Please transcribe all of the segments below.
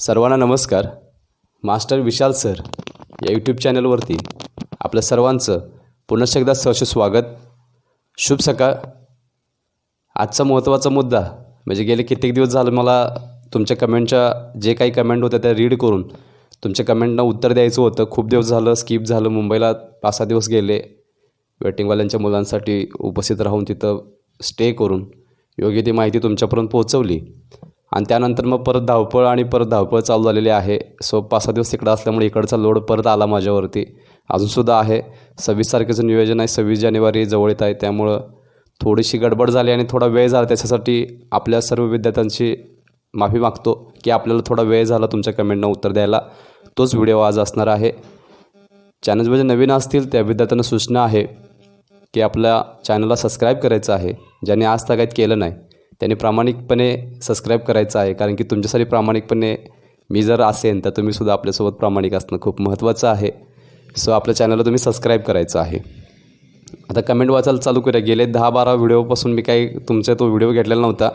सर्वांना नमस्कार. Master Vishal sir या यूट्यूब चॅनलवरती आपलं सर्वांचं पुनश्च एकदा सहर्ष स्वागत. शुभ सकाळ. आजचा महत्त्वाचा मुद्दा म्हणजे गेले कित्येक दिवस झालं मला तुमच्या कमेंटच्या जे काही कमेंट होत्या त्या रीड करून तुमच्या कमेंटनं उत्तर द्यायचं होतं. खूप दिवस झालं स्किप झालं मुंबईला पाच सहा दिवस गेले. वेटिंगवाल्यांच्या मुलांसाठी उपस्थित राहून तिथं स्टे करून योग्य ती माहिती तुमच्यापर्यंत पोहोचवली. आणि त्यानंतर मग परत धावपळ आणि परत धावपळ चालू झालेली आहे. सो पाच सहा दिवस तिकडं असल्यामुळे इकडचा लोड परत आला माझ्यावरती. अजूनसुद्धा आहे. सव्वीस तारखेचं नियोजन आहे. सव्वीस जानेवारी जवळ येत आहे. त्यामुळं थोडीशी गडबड झाली आणि थोडा वेळ झाला. त्याच्यासाठी आपल्या सर्व विद्यार्थ्यांची माफी मागतो की आपल्याला थोडा वेळ झाला तुमच्या कमेंटनं उत्तर द्यायला. तोच व्हिडिओ आज असणार आहे. चॅनलमध्ये नवीन असतील त्या विद्यार्थ्यांना सूचना आहे की आपल्या चॅनलला सबस्क्राईब करायचं आहे. ज्याने आज तगायत केलं नाही. त्याने प्रामाणिकपणे सबस्क्राईब करायचं आहे. कारण की तुमच्यासाठी प्रामाणिकपणे मी जर असेन तर तुम्हीसुद्धा आपल्यासोबत प्रामाणिक असणं खूप महत्त्वाचं आहे. सो आपल्या चॅनलला तुम्ही सबस्क्राईब करायचं आहे. आता कमेंट वाचायला चालू करूया. गेले दहा बारा व्हिडिओपासून मी काही तुमचा तो व्हिडिओ घेतलेला नव्हता.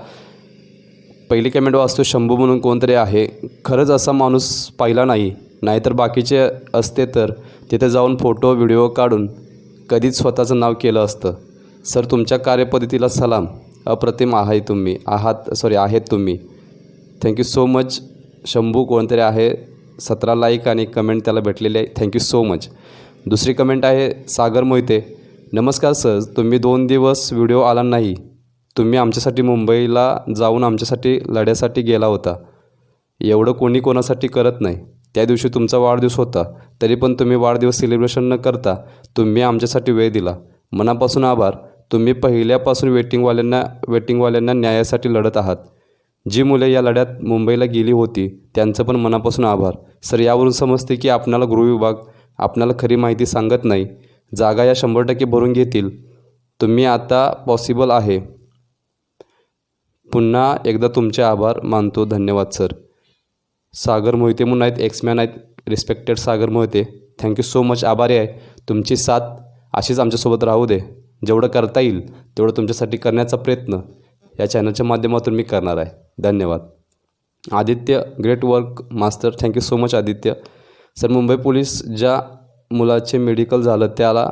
पहिली कमेंट वाचतो शंभू म्हणून कोणतरी आहे. खरंच असा माणूस पाहिला नाही. नाहीतर बाकीचे असते तर तिथे जाऊन फोटो व्हिडिओ काढून कधीच स्वतःचं नाव केलं असतं. सर तुमच्या कार्यपद्धतीला सलाम. अप्रतिम आहे तुम्ही आहात सॉरी आहेत तुम्ही. थँक्यू सो मच शंभू कोणतरी आहे सतरा लाईक आणि कमेंट त्याला भेटलेली आहे. थँक्यू सो मच दुसरी कमेंट आहे सागर मोहिते. नमस्कार सर तुम्ही दोन दिवस व्हिडिओ आला नाही. तुम्ही आमच्यासाठी मुंबईला जाऊन आमच्यासाठी लढ्यासाठी गेला होता. एवढं कोणी कोणासाठी करत नाही. त्या दिवशी तुमचा वाढदिवस होता. तरी पण तुम्ही वाढदिवस सेलिब्रेशन न करता तुम्ही आमच्यासाठी वेळ दिला. मनापासून आभार. तुम्ही पहिल्यापासून वेटिंगवाल्यांना वेटिंगवाल्यांना न्यायासाठी लढत आहात. जी मुले या लढ्यात मुंबईला गेली होती त्यांचं पण मनापासून आभार. सर यावरून समजते की आपणाला गृहविभाग आपणाला खरी माहिती सांगत नाही. जागा या शंभर टक्के भरून घेतील. तुम्ही आता पॉसिबल आहे. पुन्हा एकदा तुमचे आभार मानतो. धन्यवाद सर. सागर मोहिते म्हणून आहेत एक्समॅन आहेत respected Sagar Mohite. Thank you so much आभारी आहे. तुमची साथ अशीच आमच्यासोबत राहू दे. जेवढं करता येईल तेवढं तुमच्यासाठी करण्याचा प्रयत्न या चॅनलच्या माध्यमातून मी करणार आहे. धन्यवाद. Aditya great work master thank you so much Aditya. Sir Mumbai police ज्या मुलाचे मेडिकल झालं त्याला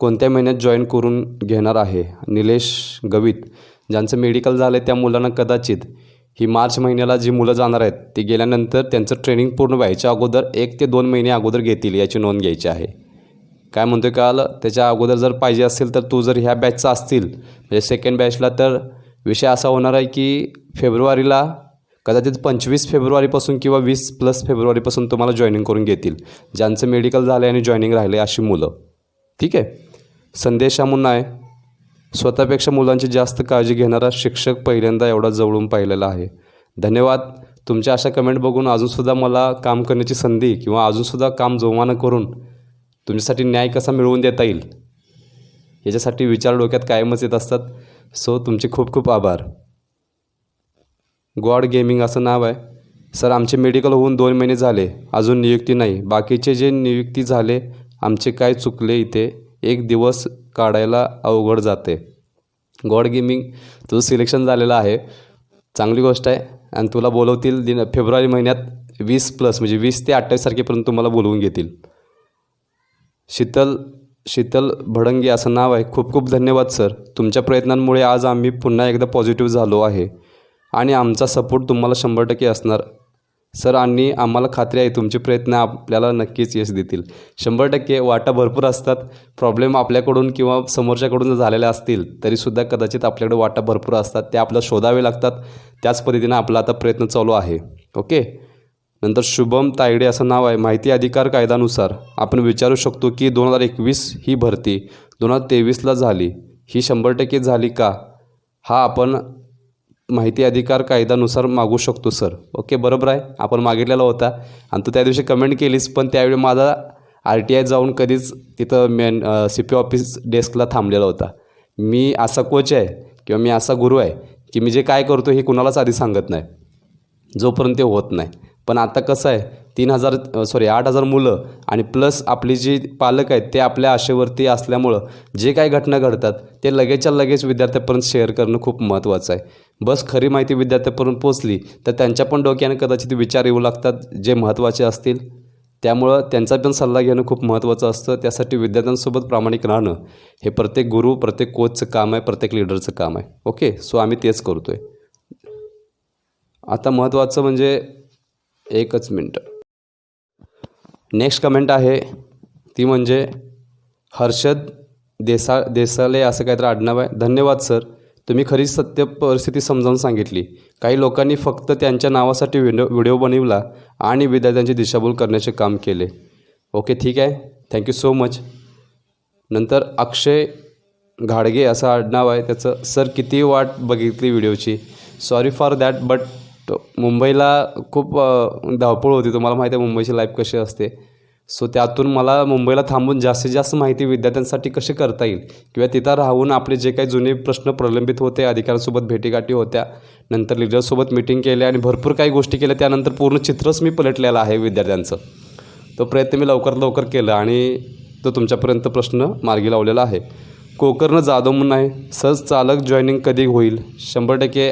कोणत्या महिन्यात जॉईन करून घेणार आहे? निलेश गवित. ज्यांचं मेडिकल झालं आहे त्या मुलांना कदाचित ही मार्च महिन्याला जी मुलं जाणार आहेत ती गेल्यानंतर त्यांचं ट्रेनिंग पूर्ण व्हायच्या अगोदर एक ते दोन महिने अगोदर घेतील याची नोंद घ्यायची आहे. काय म्हणतोय का आलं त्याच्या अगोदर जर पाहिजे असेल तर तू जर ह्या बॅचचा असतील म्हणजे सेकंड बॅचला तर विषय असा होणार आहे की फेब्रुवारीला कदाचित पंचवीस फेब्रुवारीपासून किंवा वीस प्लस फेब्रुवारीपासून तुम्हाला जॉईनिंग करून घेतील. ज्यांचं मेडिकल झालं आहे आणि जॉईनिंग राहिले अशी मुलं. ठीक आहे? संदेश हा मुन्ना आहे. स्वतःपेक्षा मुलांची जास्त काळजी घेणारा शिक्षक पहिल्यांदा एवढा जवळून पाहिलेला आहे. धन्यवाद. तुमच्या अशा कमेंट बघून अजूनसुद्धा मला काम करण्याची संधी किंवा अजूनसुद्धा काम जोमानं करून तुमच्यासाठी न्याय कसा मिळवून देता येईल? याच्यासाठी विचार डोक्यात कायमच येत असतात. सो तुमचे खूप खूप आभार. गॉड गेमिंग असं नाव आहे. सर आमचे मेडिकल होऊन दोन महिने झाले. अजून नियुक्ती नाही. बाकीचे जे नियुक्ती झाले आमचे काय चुकले इथे एक दिवस काढायला अवघड जाते. गॉड गेमिंग तुझं सिलेक्शन झालेलं आहे. चांगली गोष्ट आहे. आणि तुला बोलवतील दिन फेब्रुवारी महिन्यात वीस प्लस म्हणजे वीस ते अठ्ठावीस तारखेपर्यंत तुम्हाला बोलवून घेतील. शीतल शीतल भडंगे असं नाव आहे. खूप खूप धन्यवाद सर. तुमच्या प्रयत्नांमुळे आज आम्ही पुन्हा एकदा पॉझिटिव्ह झालो आहे. आणि आमचा सपोर्ट तुम्हाला शंभर टक्के असणार. सर आणि आम्हाला खात्री आहे तुमचे प्रयत्न आपल्याला नक्कीच यश देतील. शंभर टक्के वाटा भरपूर असतात. प्रॉब्लेम आपल्याकडून किंवा समोरच्याकडून जर झालेल्या असतील तरीसुद्धा कदाचित आपल्याकडे वाटा भरपूर असतात. ते आपल्याला शोधावे लागतात. त्याच पद्धतीनं आपला आता प्रयत्न चालू आहे. ओके नंतर शुभम तायडे असं नाव आहे. माहिती अधिकार कायद्यानुसार आपण विचारू शकतो की दोन हजार एकवीस ही भरती दोन हजार तेवीसला झाली. ही शंभर टक्के झाली का? हा आपण माहिती अधिकार कायद्यानुसार मागू शकतो सर. ओके बरोबर आहे? आपण मागितलेला होता. आणि तू त्या दिवशी कमेंट केलीस पण त्यावेळी माझा आर टी आय जाऊन कधीच तिथं मेन सी पी ऑफिस डेस्कला थांबलेला होता. मी असा कोच आहे किंवा मी असा गुरु आहे की मी जे काय करतो हे कुणालाच आधी सांगत नाही. जोपर्यंत ते होत नाही. पण आता कसं आहे तीन हजार सॉरी आठ हजार मुलं आणि प्लस आपली जी पालक आहेत ते आपल्या आशेवरती असल्यामुळं जे काही घटना घडतात ते लगेचच्या लगेच विद्यार्थ्यापर्यंत शेअर करणं खूप महत्त्वाचं आहे. बस खरी माहिती विद्यार्थ्यापर्यंत पोचली तर त्यांच्या पण डोक्याने कदाचित विचार येऊ लागतात जे महत्त्वाचे असतील. त्यामुळं त्यांचा पण सल्ला घेणं खूप महत्त्वाचं असतं. त्यासाठी विद्यार्थ्यांसोबत प्रामाणिक राहणं हे प्रत्येक गुरु प्रत्येक कोचचं काम आहे प्रत्येक लिडरचं काम आहे. ओके सो आम्ही तेच करतो आहे आता महत्त्वाचं म्हणजे एकच मिनटं. नेक्स्ट कमेंट आहे ती म्हणजे हर्षद देसा देसाले असं काहीतरी आडनाव आहे. धन्यवाद सर. तुम्ही खरी सत्य परिस्थिती समजावून सांगितली. काही लोकांनी फक्त त्यांच्या नावासाठी व्हिडिओ व्हिडिओ बनवला आणि विद्यार्थ्यांची दिशाभूल करण्याचे काम केले. ओके ठीक आहे. थँक्यू सो मच नंतर अक्षय घाडगे असं आडनाव आहे त्याचं. सर किती वाट बघितली व्हिडिओची? सॉरी फॉर दॅट बट मुंबईला खूप धावपळ होती. तुम्हाला माहिती आहे मुंबईची लाईफ कशी असते. सो त्यातून मला मुंबईला थांबून जास्तीत जास्त माहिती विद्यार्थ्यांसाठी कशी करता येईल? किंवा तिथं राहून आपले जे काही जुने प्रश्न प्रलंबित होते अधिकाऱ्यांसोबत भेटीगाठी होत्या नंतर लिडरसोबत मिटिंग केल्या आणि भरपूर काही गोष्टी केल्या. त्यानंतर पूर्ण चित्रच मी पलटलेलं आहे विद्यार्थ्यांचं. तो प्रयत्न मी लवकरात लवकर केला आणि तो तुमच्यापर्यंत प्रश्न मार्गी लावलेला आहे. कोकर्ण जाधव म्हणून आहे. सहज चालक जॉईनिंग कधी होईल? शंभर टक्के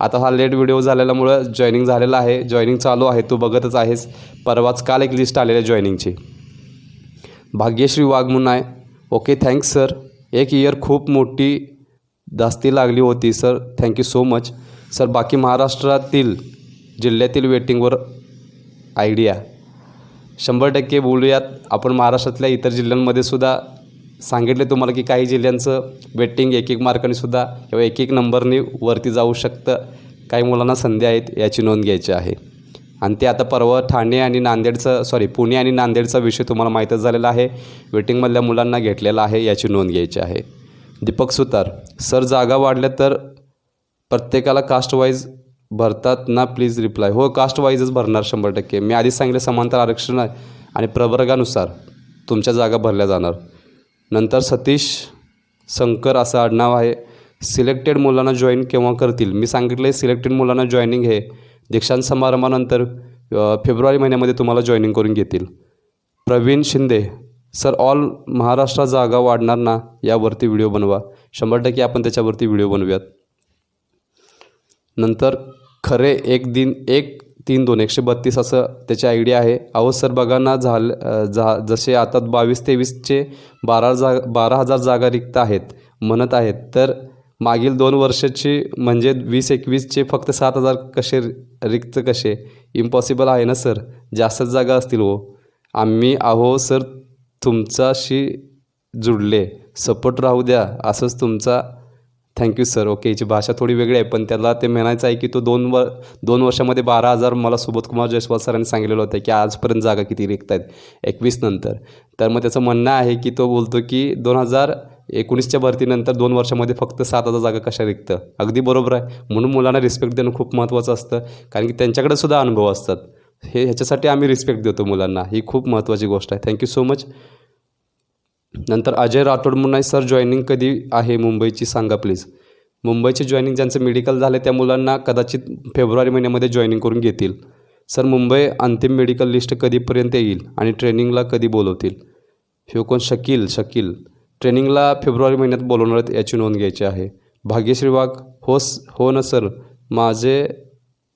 आता हा लेट व्हिडिओ झालेल्यामुळं जॉईनिंग झालेला आहे. जॉईनिंग चालू आहे. तू बघतच आहेस. परवाच काल एक लिस्ट आलेली आहे जॉईनिंगची भाग्यश्री वाघ म्हणून आहे. ओके थँक्स सर एक इयर खूप मोठी जास्ती लागली होती sir thank you so much sir बाकी महाराष्ट्रातील जिल्ह्यातील वेटिंगवर आयडिया शंभर टक्के बोलूयात. आपण महाराष्ट्रातल्या इतर जिल्ह्यांमध्ये सुद्धा सांगितले तुम्हाला की काही जिल्ह्यांचं वेटिंग एक एक मार्कानेसुद्धा किंवा एक एक नंबरने वरती जाऊ शकतं. काही मुलांना संधी आहेत याची नोंद घ्यायची आहे. आणि ते आता परवा ठाणे आणि नांदेडचं सॉरी पुणे आणि नांदेडचा विषय तुम्हाला माहीतच झालेला आहे. वेटिंगमधल्या मुलांना घेतलेला आहे याची नोंद घ्यायची आहे. दीपक सुतार सर जागा वाढल्या तर प्रत्येकाला कास्टवाईज भरतात ना? प्लीज रिप्लाय हो कास्टवाईजच भरणार शंभर टक्के. मी आधीच सांगितलं समांतर आरक्षण आहे आणि प्रवर्गानुसार तुमच्या जागा भरल्या जाणार. नंतर सतीश शंकर असं आडनाव आहे. सिलेक्टेड मुलांना जॉईन केव्हा करतील? मी सांगितलं आहे सिलेक्टेड मुलांना जॉईनिंग हे दीक्षांत समारंभानंतर फेब्रुवारी महिन्यामध्ये तुम्हाला जॉईनिंग करून घेतील. प्रवीण शिंदे सर ऑल महाराष्ट्र जागा वाढणार ना यावरती व्हिडिओ बनवा. शंभर टक्के आपण त्याच्यावरती व्हिडिओ बनवूयात. नंतर खरे एक दिन एक तीन दोन एकशे बत्तीस असं त्याची आयडिया आहे. अहो सर बघा ना झाल जा जसे आता बावीस तेवीसचे बारा जा बारा हजार जागा रिक्त आहेत म्हणत आहेत. तर मागील दोन वर्षाची म्हणजे वीस एकवीसचे फक्त सात हजार कसे रिक्त कसे? इम्पॉसिबल आहे ना सर? जास्तच जागा असतील हो. आम्ही आहो सर तुमचाशी जुडले. सपोर्ट राहू द्या. असंच तुमचा थँक्यू सर ओके याची भाषा थोडी वेगळी आहे पण त्याला ते म्हणायचं आहे की तो दोन व दोन वर्षामध्ये बारा हजार मला सुबोधकुमार जयस्वाल सरांनी सांगितलेलं होतं की आजपर्यंत जागा किती रिक्त आहेत? एकवीस नंतर. तर मग त्याचं म्हणणं आहे की तो बोलतो की दोन हजार एकोणीसच्या भरतीनंतर दोन वर्षामध्ये फक्त सात हजार जागा कशा रिक्त? अगदी बरोबर आहे. म्हणून मुलांना रिस्पेक्ट देणं खूप महत्त्वाचं असतं कारण की त्यांच्याकडे सुद्धा अनुभव असतात. हे ह्याच्यासाठी आम्ही रिस्पेक्ट देतो मुलांना. ही खूप महत्त्वाची गोष्ट आहे. थँक्यू सो मच नंतर अजय राठोड म्हणून आहे सर जॉईनिंग कधी आहे मुंबईची सांगा प्लीज मुंबईची जॉईनिंग ज्यांचं मेडिकल झालं त्या मुलांना कदाचित फेब्रुवारी महिन्यामध्ये जॉईनिंग करून घेतील. सर मुंबई अंतिम मेडिकल लिस्ट कधीपर्यंत येईल आणि ट्रेनिंगला कधी बोलवतील? हे कोण? शकील शकील. ट्रेनिंगला फेब्रुवारी महिन्यात बोलवणार याची नोंद घ्यायची आहे. भाग्यश्री वाघ हो हो ना सर. माझे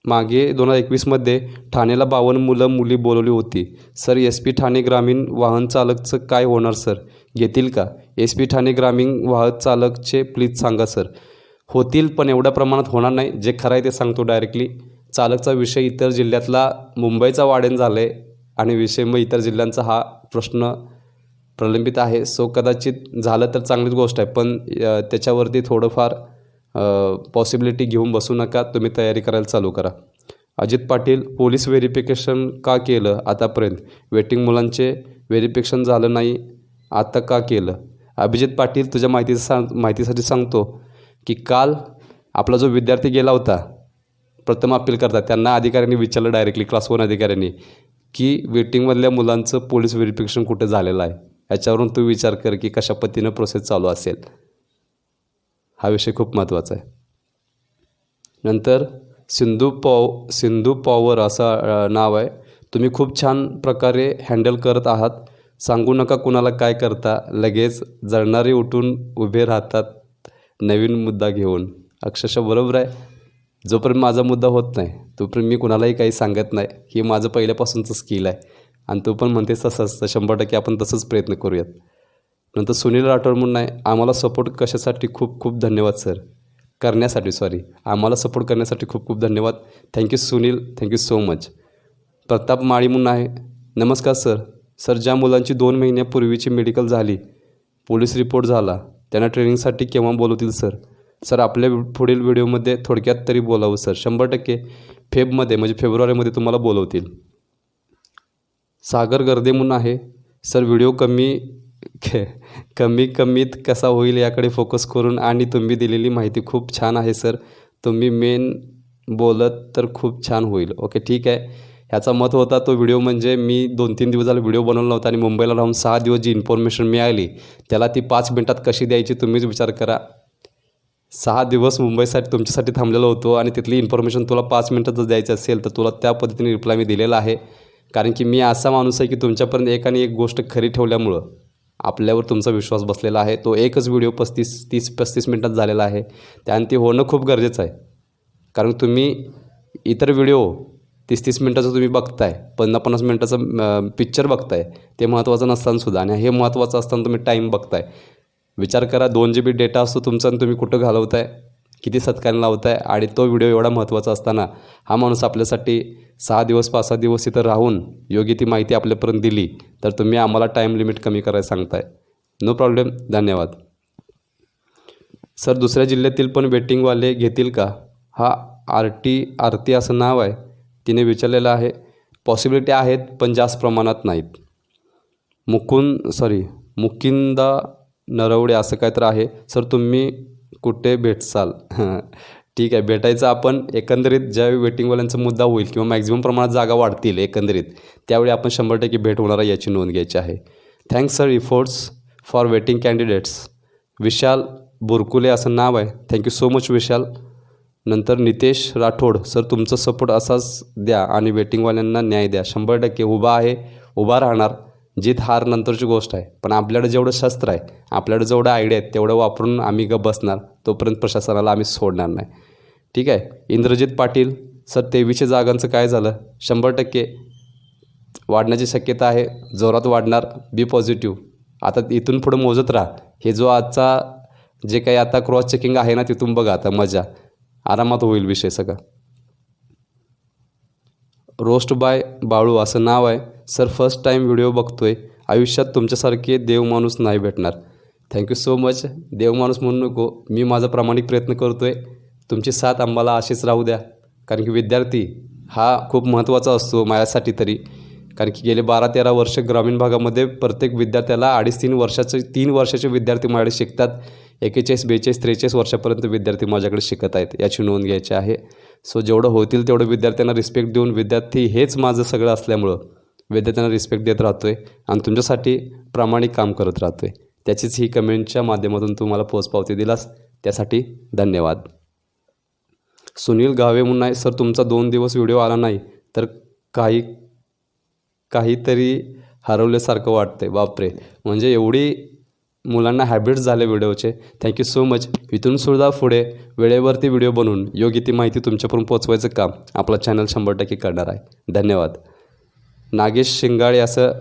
मागे दोन हजार एकवीसमध्ये ठाणेला बावन्न मुलं मुली बोलवली होती. सर एस पी ठाणे ग्रामीण वाहन चालकचं काय होणार सर? घेतील का? एस पी ठाणे ग्रामीण वाहक चालकचे प्लीज सांगा सर. होतील पण एवढ्या प्रमाणात होणार नाही. जे खरं आहे ते सांगतो डायरेक्टली चालकचा विषय इतर जिल्ह्यातला मुंबईचा वाढेन झाला आहे आणि विषय मग इतर जिल्ह्यांचा हा प्रश्न प्रलंबित आहे. सो कदाचित झालं तर चांगलीच गोष्ट आहे. पण त्याच्यावरती थोडंफार पॉसिबिलिटी घेऊन बसू नका. तुम्ही तयारी करायला चालू करा. अजित पाटील पोलीस व्हेरिफिकेशन का केलं आतापर्यंत? वेटिंग मुलांचे व्हेरिफिकेशन झालं नाही. आता का केलं? अभिजित पाटील तुझ्या माहिती सांग माहितीसाठी सांगतो की काल आपला जो विद्यार्थी गेला होता प्रथम अपील करतात त्यांना अधिकाऱ्यांनी विचारलं डायरेक्टली क्लास वन अधिकाऱ्यांनी की वेटिंगमधल्या मुलांचं पोलीस व्हेरिफिकेशन कुठे झालेलं आहे? याच्यावरून तू विचार कर की कशा पद्धतीनं प्रोसेस चालू असेल. हा विषय खूप महत्त्वाचा आहे. नंतर सिंधू पॉव सिंधू पॉवर असं नाव आहे. तुम्ही खूप छान प्रकारे हँडल करत आहात. सांगू नका कुणाला काय करता. लगेच जळणारे उठून उभे राहतात. नवीन मुद्दा घेऊन. अक्षरशः बरोबर आहे. जोपर्यंत माझा मुद्दा होत नाही तोपर्यंत मी कुणालाही काही सांगत नाही. हे माझं पहिल्यापासूनचं स्किल आहे. आणि तू पण म्हणतेस तसंच तर शंभर टक्के आपण तसंच प्रयत्न करूयात. नंतर सुनील राठोड म्हणून नाही आम्हाला सपोर्ट कशासाठी? खूप खूप धन्यवाद सर करण्यासाठी सॉरी आम्हाला सपोर्ट करण्यासाठी खूप खूप धन्यवाद. Thank you Sunil. Thank you so much Pratap Mali म्हणून आहे नमस्कार सर सर ज्या मुलांची दोन महिन्यापूर्वीची मेडिकल झाली पोलीस रिपोर्ट झाला त्यांना ट्रेनिंगसाठी केव्हा बोलवतील सर? सर आपल्या पुढील व्हिडिओमध्ये थोडक्यात तरी बोलावं सर. शंभर टक्के फेबमध्ये म्हणजे फेब्रुवारीमध्ये तुम्हाला बोलवतील. सागर गर्दे म्हणून आहे. सर व्हिडिओ कमी कमी कमीत कसा होईल याकडे फोकस करून आणि तुम्ही दिलेली माहिती खूप छान आहे सर. तुम्ही मेन बोलत तर खूप छान होईल. ओके ठीक आहे. ह्याचा मत होता तो व्हिडिओ म्हणजे मी दोन तीन दिवस झाला व्हिडिओ बनवला नव्हता आणि मुंबईला राहून सहा दिवस जी इन्फॉर्मेशन मिळाली त्याला ती पाच मिनटात कशी द्यायची तुम्हीच विचार करा. सहा दिवस मुंबईसाठी तुमच्यासाठी थांबलेलो होतो आणि तिथली इन्फॉर्मेशन तुला पाच मिनटात जर द्यायची असेल तर तुला त्या पद्धतीने रिप्लाय मी दिलेला आहे. कारण की मी असा माणूस आहे की तुमच्यापर्यंत एक आणि एक गोष्ट खरी ठेवल्यामुळं आपल्यावर तुमचा विश्वास बसलेला आहे. तो एकच व्हिडिओ पस्तीस तीस पस्तीस मिनटात झालेला आहे. त्याने ते होणं खूप गरजेचं आहे. कारण तुम्ही इतर व्हिडिओ तीस तीस मिनटाचं तुम्ही बघताय पन्नास पन्नास मिनटाचं पिक्चर बघताय ते महत्त्वाचं नसताना सुद्धा. आणि हे महत्त्वाचं असताना तुम्ही टाईम बघताय. विचार करा दोन जी बी डेटा असतो तुमचा आणि तुम्ही कुठं घालवताय किती सत्कारण लावताय आणि तो व्हिडिओ एवढा महत्त्वाचा असताना हा माणूस आपल्यासाठी सहा दिवस पाच सहा दिवस इथं राहून योग्य ती माहिती आपल्यापर्यंत दिली तर तुम्ही आम्हाला टाईम लिमिट कमी करायला सांगताय. नो प्रॉब्लेम धन्यवाद. सर दुसऱ्या जिल्ह्यातील पण वेटिंगवाले घेतील का? हा आर टी आरती असं नाव आहे. तिने विचारलेलं आहे पॉसिबिलिटी आहेत पण जास्त प्रमाणात नाहीत. मुकुंद सॉरी मुकिंदा नरवडे असं काय तर आहे. सर तुम्ही कुठे भेटसाल? ठीक आहे भेटायचं आपण एकंदरीत ज्यावेळी वेटिंगवाल्यांचा मुद्दा होईल किंवा मॅक्झिमम प्रमाणात जागा वाढतील एकंदरीत त्यावेळी आपण शंभर टक्के भेट होणार आहे याची नोंद घ्यायची आहे. Thanks sir efforts for waiting candidates Vishal Burkule असं नाव आहे. Thank you so much Vishal. नंतर नितेश राठोड सर तुमचा सपोर्ट असाच द्या आणि वेटिंगवाल्यांना न्याय द्या. शंभर टक्के उभा आहे उभा राहणार. जीत हार नंतरची गोष्ट आहे. पण आपल्याकडे जेवढं शस्त्र आहे आपल्याकडे जेवढं आयडिया आहेत तेवढं वापरून आम्ही ग बसणार. तोपर्यंत प्रशासनाला आम्ही सोडणार नाही. ठीक आहे. इंद्रजित पाटील सर तेवीसशे जागांचं काय झालं? शंभर टक्के वाढण्याची शक्यता आहे. जोरात वाढणार. Be positive. आता इथून पुढं मोजत राहा. हे जो आजचा जे काही आता क्रॉस चेकिंग आहे ना तिथून बघा आता मजा. आरामात होईल विषय सगळा. रोस्ट बाय बाळू असं नाव आहे. सर फर्स्ट टाईम व्हिडिओ बघतोय. आयुष्यात तुमच्यासारखे देव माणूस नाही भेटणार. थँक्यू सो मच देव माणूस म्हणू नको. मी माझा प्रामाणिक प्रयत्न करतो आहे तुमची साथ आम्हाला अशीच राहू द्या. कारण की विद्यार्थी हा खूप महत्त्वाचा असतो माझ्यासाठी तरी. कारण की गेले बारा तेरा वर्ष ग्रामीण भागामध्ये प्रत्येक विद्यार्थ्याला अडीच तीन वर्षाचे तीन वर्षाचे विद्यार्थी माझ्याकडे शिकतात. एकेचाळीस बेचाळीस त्रेचाळीस वर्षापर्यंत विद्यार्थी माझ्याकडे शिकत आहेत. याची नोंद घ्यायची आहे. सो जेवढं होतील तेवढं विद्यार्थ्यांना रिस्पेक्ट देऊन विद्यार्थी हेच माझं सगळं असल्यामुळं विद्यार्थ्यांना रिस्पेक्ट देत राहतो आहे आणि तुमच्यासाठी प्रामाणिक काम करत राहतो आहे त्याचीच ही कमेंटच्या माध्यमातून तुम्हाला पोचपावती दिलास. त्यासाठी धन्यवाद. सुनील गावे म्हणून आहे सर तुमचा दोन दिवस व्हिडिओ आला नाही तर काही काहीतरी हरवल्यासारखं वाटतंय. बापरे. म्हणजे एवढी मुलांना हॅबिट्स झाले व्हिडिओचे. थँक्यू सो मच इथून सुद्धा पुढे वेळेवरती व्हिडिओ बनवून योग्य ती माहिती तुमच्यापर्यंत पोचवायचं काम आपला चॅनल शंभर टक्के करणार आहे. धन्यवाद. नागेश शिंगाळे असं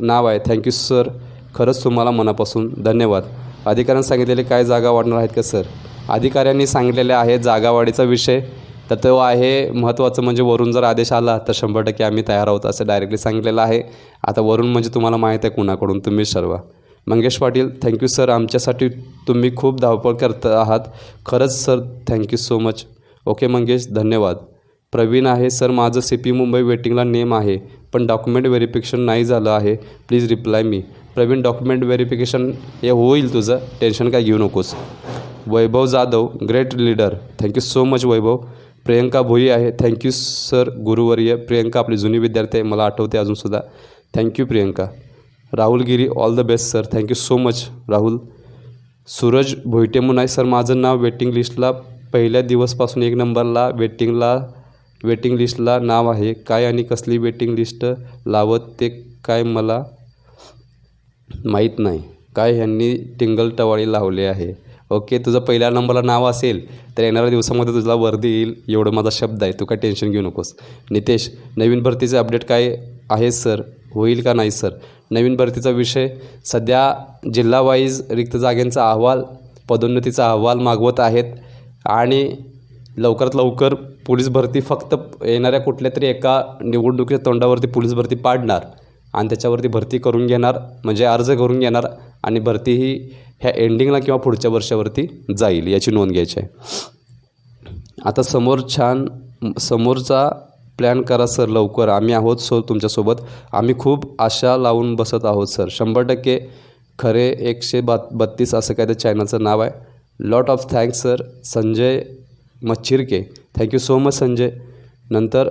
नाव आहे. थँक्यू सर खरंच तुम्हाला मनापासून धन्यवाद. अधिकाऱ्यांनी सांगितलेले काय जागा वाढणार आहेत का सर अधिकाऱ्यांनी सांगितलेले आहे जागावाढीचा विषय. तर तो आहे महत्त्वाचं म्हणजे वरून जर आदेश आला तर शंभर टक्के आम्ही तयार आहोत असं डायरेक्टली सांगितलेलं आहे. आता वरून म्हणजे तुम्हाला माहीत आहे कुणाकडून तुम्ही सर्व मंगेश पाटील थँक्यू सर आमच्यासाठी तुम्ही खूप धावपळ करत आहात. खरंच sir thank you so much okay Mangesh धन्यवाद. प्रवीण आहे सर माझं सी पी मुंबई वेटिंगला नेम आहे पण डॉक्युमेंट व्हेरिफिकेशन नाही झालं आहे. प्लीज रिप्लाय मी प्रवीण डॉक्युमेंट व्हेरिफिकेशन हे होईल तुझं. टेन्शन काय घेऊ नकोस. Vaibhav Jadhav great leader thank you so much Vaibhav. Priyanka Bhoi आहे. Thank you sir गुरुवर्य. प्रियंका आपली जुनी विद्यार्थी आहे. मला आठवते अजूनसुद्धा thank you Priyanka. Rahul Giri all the best sir thank you so much Rahul. Suraj Bhoite म्हणून आहे सर माझं नाव वेटिंग लिस्टला पहिल्या दिवसपासून एक नंबरला वेटिंगला वेटिंग लिस्टला नाव आहे. काय आणि कसली वेटिंग लिस्ट लावत ते काय मला माहीत नाही. काय ह्यांनी टिंगल टवाळी लावले आहे? ओके तुझं पहिल्या नंबरला नाव असेल तर येणाऱ्या दिवसामध्ये तुझा वर्दी येईल. एवढं माझा शब्द आहे तू काय टेन्शन घेऊ नकोस. नितेश नवीन भरतीचे अपडेट काय आहे सर होईल का नाही सर नवीन भरतीचा विषय सध्या जिल्हावाईज रिक्त जागेंचा अहवाल पदोन्नतीचा अहवाल मागवत आहेत आणि लवकरात लवकर पोलीस भरती फक्त येणाऱ्या कुठल्या तरी एका निवडणुकीच्या तोंडावरती पोलीस भरती पाडणार आणि त्याच्यावरती भरती करून घेणार म्हणजे अर्ज करून घेणार आणि भरती ही ह्या एंडिंगला किंवा पुढच्या वर्षावरती जाईल याची नोंद घ्यायची आहे. आता समोर छान समोरचा प्लॅन करा सर लवकर. आम्ही आहोत सो तुमच्यासोबत. आम्ही खूप आशा लावून बसत आहोत सर शंभर टक्के खरे एकशे बात बत्तीस असं काय त्या चॅनलचं नाव आहे. Lot of thanks sir Sanjay Machhirke. Thank you so much Sanjay. नंतर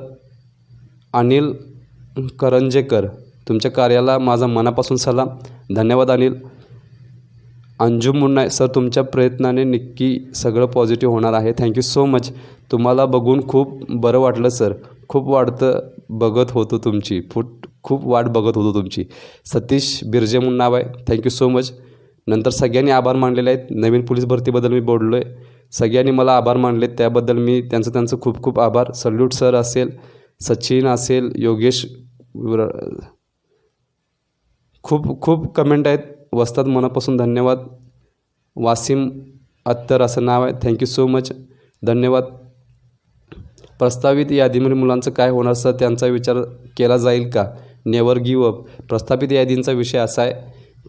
अनिल करंजेकर. तुमच्या कार्याला माझा मनापासून सलाम. धन्यवाद अनिल. अंजुम मुन्ना सर तुमच्या प्रयत्नाने नक्की सगळं पॉझिटिव्ह होणार आहे. थँक्यू सो मच तुम्हाला बघून खूप बरं वाटलं सर. खूप वाढतं बघत होतो तुमची. फूट खूप वाट बघत होतो तुमची. सतीश बिर्जे म्हणून नाव आहे थँक्यू सो मच नंतर सगळ्यांनी आभार मानलेले आहेत. नवीन पोलीस भरतीबद्दल मी बोललो आहे सगळ्यांनी मला आभार मानले त्याबद्दल मी त्यांचं त्यांचं खूप खूप आभार. सल्यूट सर असेल सचिन असेल योगेश खूप खूप कमेंट आहेत. वस्तात मनापासून धन्यवाद. वासिम अत्तर असं नाव आहे. थँक्यू सो मच धन्यवाद. प्रस्तावित यादीमध्ये मुलांचं काय होणार सर त्यांचा विचार केला जाईल का? नेवर गिव अप प्रस्तावित यादींचा विषय असा आहे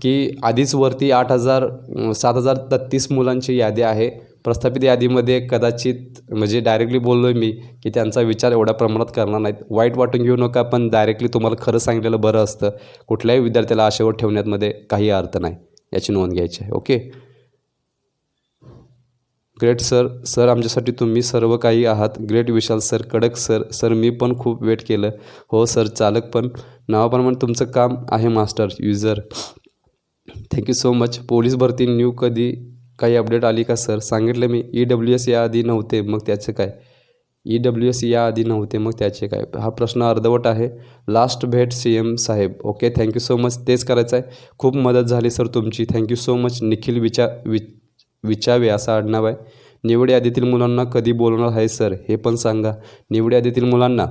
की आधीच वरती आठ हजार सात हजार तत्तीस मुलांची यादी आहे. प्रस्थापित यादीमध्ये कदाचित म्हणजे डायरेक्टली बोललो आहे मी की त्यांचा विचार एवढ्या प्रमाणात करणार नाहीत. वाईट वाटून घेऊ नका पण डायरेक्टली तुम्हाला खरं सांगितलेलं बरं असतं. कुठल्याही विद्यार्थ्याला आशेवर ठेवण्यामध्ये काही अर्थ नाही. याची नोंद घ्यायची आहे. ओके? Great sir. सर आमच्यासाठी तुम्ही सर्व काही आहात. ग्रेट विशाल सर कडक सर. सर मी पण खूप वेट केलं. हो सर चालक पण. नावाप्रमाणे तुमचं काम आहे master user thank you so much police भरती न्यू कधी? काही अपडेट आली का सर सांगितलं मी ई डब्ल्यू एस याआधी नव्हते मग त्याचं काय? ई डब्ल्यू एस याआधी नव्हते मग त्याचे काय? हा प्रश्न अर्धवट आहे. लास्ट भेट C M Saheb. Okay thank you so much तेच करायचं आहे खूप मदत झाली सर तुमची. Thank you so much Nikhil विचा वि विचावे असा आडनाव आहे. निवड यादीतील मुलांना कधी बोलवणार आहे सर हे पण सांगा. निवड यादीतील मुलांना.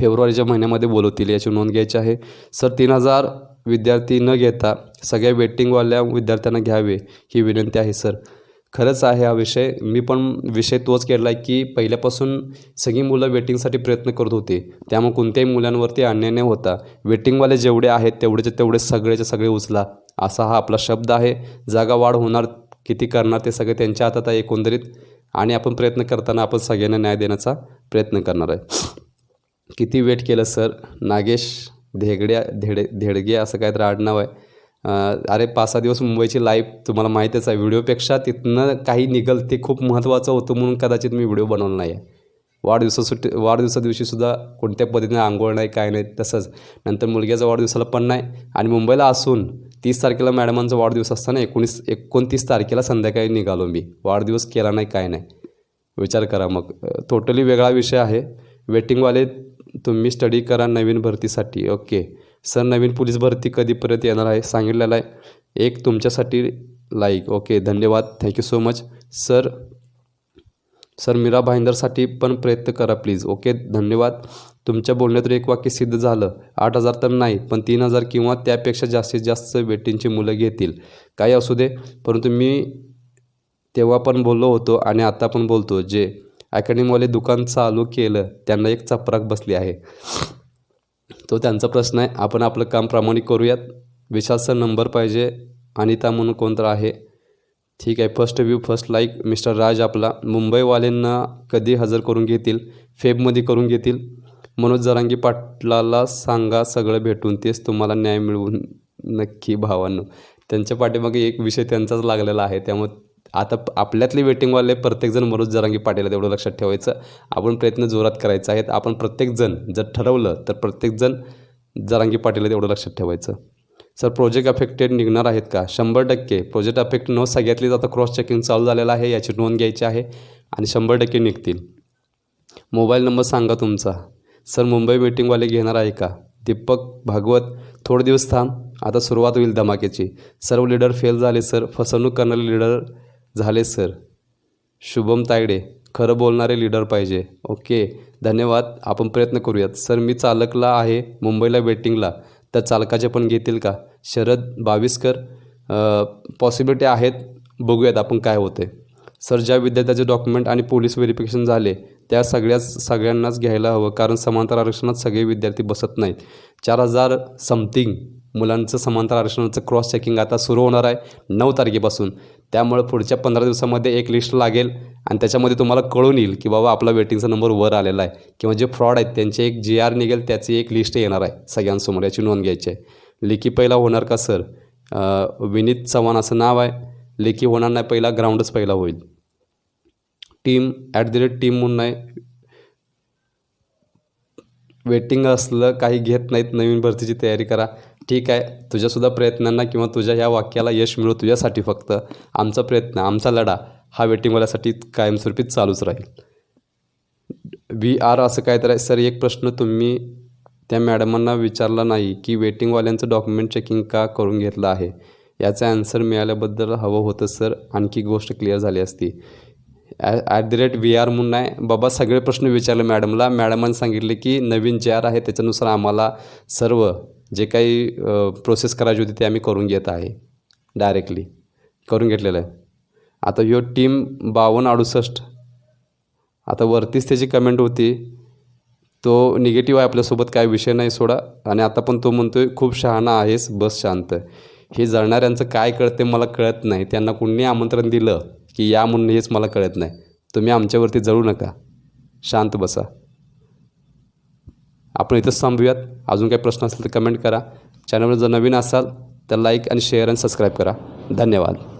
फेब्रुवारीच्या महिन्यामध्ये बोलवतील याची नोंद घ्यायची आहे. सर तीन हजार विद्यार्थी न घेता सगळ्या वेटिंगवाल्या विद्यार्थ्यांना घ्यावे ही विनंती आहे सर. खरंच आहे हा विषय. मी पण विषय तोच केला आहे की पहिल्यापासून सगळी मुलं वेटिंगसाठी प्रयत्न करत होते. त्यामुळे कोणत्याही मुलांवरती अन्याय न होता वेटिंगवाले जेवढे आहेत तेवढेचे तेवढे सगळेचे सगळे उचला. असा हा आपला शब्द आहे. जागा वाढ होणार किती करणार ते सगळे त्यांच्या हातात आहे एकंदरीत. आणि आपण प्रयत्न करताना आपण सगळ्यांना न्याय देण्याचा प्रयत्न करणार आहे. किती वेट केलं सर? नागेश धेगड्या धेडे धेडगे असं काहीतरी आडनाव आहे. अरे पाच सहा दिवस मुंबईची लाईफ तुम्हाला माहीतच आहे. व्हिडिओपेक्षा तिथनं काही निघल ते खूप महत्त्वाचं होतं म्हणून कदाचित मी व्हिडिओ बनवला नाही आहे वाढदिवसा सुट्टी वाढदिवसा दिवशीसुद्धा कोणत्या पद्धतीने आंघोळ नाही काय नाही तसंच. नंतर मुलग्याचा वाढदिवसाला पण नाही. आणि मुंबईला असून तीस तारखेला मॅडमांचा वाढदिवस असताना एकोणीस एकोणतीस तारखेला संध्याकाळी निघालो मी. वाढदिवस केला नाही काय नाही. विचार करा मग. टोटली वेगळा विषय आहे. वेटिंगवाले तुम्ही स्टडी करा नवीन भरतीसाठी. ओके सर नवीन पोलीस भरती कधीपर्यंत येणार आहे? सांगितलेलं आहे. एक तुमच्यासाठी लाईक ओके धन्यवाद. Thank you so much sir sir Meera भाईंदरसाठी पण प्रयत्न करा प्लीज ओके धन्यवाद. तुमच्या बोलण्यातून एक वाक्य सिद्ध झालं. आठ हजार तर नाही पण तीन हजार किंवा त्यापेक्षा जास्तीत जास्त बेटींची मुलं घेतील. काही असू दे. परंतु मी तेव्हा पण बोललो होतो आणि आता पण बोलतो जे अकॅडमीवाले दुकान चालू केलं त्यांना एक चपराक बसली आहे. तो त्यांचा प्रश्न आहे आपण आपलं काम प्रामाणिक करूयात? विशालचा नंबर पाहिजे अनिता म्हणून कोणतं आहे. ठीक आहे first view first like mister Raj आपला. मुंबईवाल्यांना कधी हजर करून घेतील? फेबमध्ये करून घेतील? मनोज जरांगी पाटलाला सांगा सगळं भेटून तेच तुम्हाला न्याय मिळवून नक्की भावांनो. त्यांच्या पाठीमागे एक विषय त्यांचाच लागलेला आहे त्यामुळे आता आपल्यातले वेटिंगवाले प्रत्येकजण मनोज जरांगी पाटील तेवढं लक्षात ठेवायचं. आपण प्रयत्न जोरात करायचा आहेत. आपण प्रत्येकजण जर ठरवलं तर प्रत्येकजण जरांगी पाटील तेवढं लक्षात ठेवायचं. सर प्रोजेक्ट अफेक्टेड निघणार आहेत का? शंभर टक्के. प्रोजेक्ट अफेक्ट न सगळ्यातलीच आता क्रॉस चेकिंग चालू झालेलं आहे याची नोंद घ्यायची आहे आणि शंभर टक्के निघतील. मोबाईल नंबर सांगा तुमचा. सर मुंबई मीटिंगवाले घेणार आहे का? दीपक भागवत थोडे दिवस थांब. आता सुरुवात होईल धमाक्याची. सर्व लीडर फेल झाले सर. फसवणूक करणारे लीडर झाले सर. शुभम तायडे खरं बोलणारे लीडर पाहिजे. ओके धन्यवाद. आपण प्रयत्न करूयात. सर मी चालकला आहे मुंबईला वेटिंगला. तर चालकाचे पण घेतील का? शरद बावीसकर पॉसिबिलिटी आहेत. बघूयात आपण काय होते सर ज्या विद्यार्थ्याचे डॉक्युमेंट आणि पोलीस व्हेरिफिकेशन झाले त्या सगळ्याच सगळ्यांनाच घ्यायला हवं. कारण समांतर आरक्षणात सगळे विद्यार्थी बसत नाहीत. चार हजार समथिंग मुलांचं समांतर आरक्षणाचं क्रॉस चेकिंग आता सुरू होणार आहे नऊ तारखेपासून. त्यामुळे पुढच्या पंधरा दिवसामध्ये एक लिस्ट लागेल आणि त्याच्यामध्ये तुम्हाला कळून येईल की बाबा आपला वेटिंगचा नंबर वर आलेला आहे. किंवा जे फ्रॉड आहेत त्यांचे एक जी आर निघेल त्याची एक लिस्ट येणार आहे सगळ्यांसमोर याची नोंद घ्यायची आहे. लेखी पहिला होणार का सर विनीत चव्हाण असं नाव आहे. लेखी होणार नाही पहिला ग्राउंडच पहिला होईल. Team at the rate team म्हणून नाही वेटिंग असलं काही घेत नाहीत नवीन भरतीची तयारी करा. ठीक आहे तुझ्यासुद्धा प्रयत्नांना किंवा तुझ्या ह्या वाक्याला यश मिळो तुझ्यासाठी फक्त. आमचा प्रयत्न आमचा लढा हा वेटिंगवाल्यासाठी कायमस्वरूपी चालूच राहील. वी आर असं काय तर आहे. सर एक प्रश्न तुम्ही त्या मॅडमांना विचारला नाही की वेटिंगवाल्यांचं डॉक्युमेंट चेकिंग का करून घेतलं आहे? याचं ॲन्सर मिळाल्याबद्दल हवं होतं सर. आणखी गोष्ट क्लिअर झाली असती. At the rate we are म्हणून आहे. बाबा सगळे प्रश्न विचारले मॅडमला. मॅडमांनी सांगितले की नवीन जे आर आहे त्याच्यानुसार आम्हाला सर्व जे काही प्रोसेस करायची होती ते आम्ही करून घेत आहे. डायरेक्टली करून घेतलेलं आहे. आता ह्यो टीम बावन्न अडुसष्ट. आता वरतीच त्याची कमेंट होती. तो निगेटिव्ह आहे आपल्यासोबत काय विषय नाही सोडा. आणि आता पण तो म्हणतो आहे खूप शहाणा आहेस बस शांत. हे जळणाऱ्यांचं काय कळते मला कळत नाही. त्यांना कुणी आमंत्रण दिलं? की या म्हणून हेच मला कळत नाही. तुम्ही आमच्यावरती जळू नका. शांत बसा. आपण इथंच थांबूयात. अजून काही प्रश्न असेल तर कमेंट करा. चॅनलवर जर नवीन असाल तर लाईक आणि शेअर आणि सबस्क्राईब करा. धन्यवाद.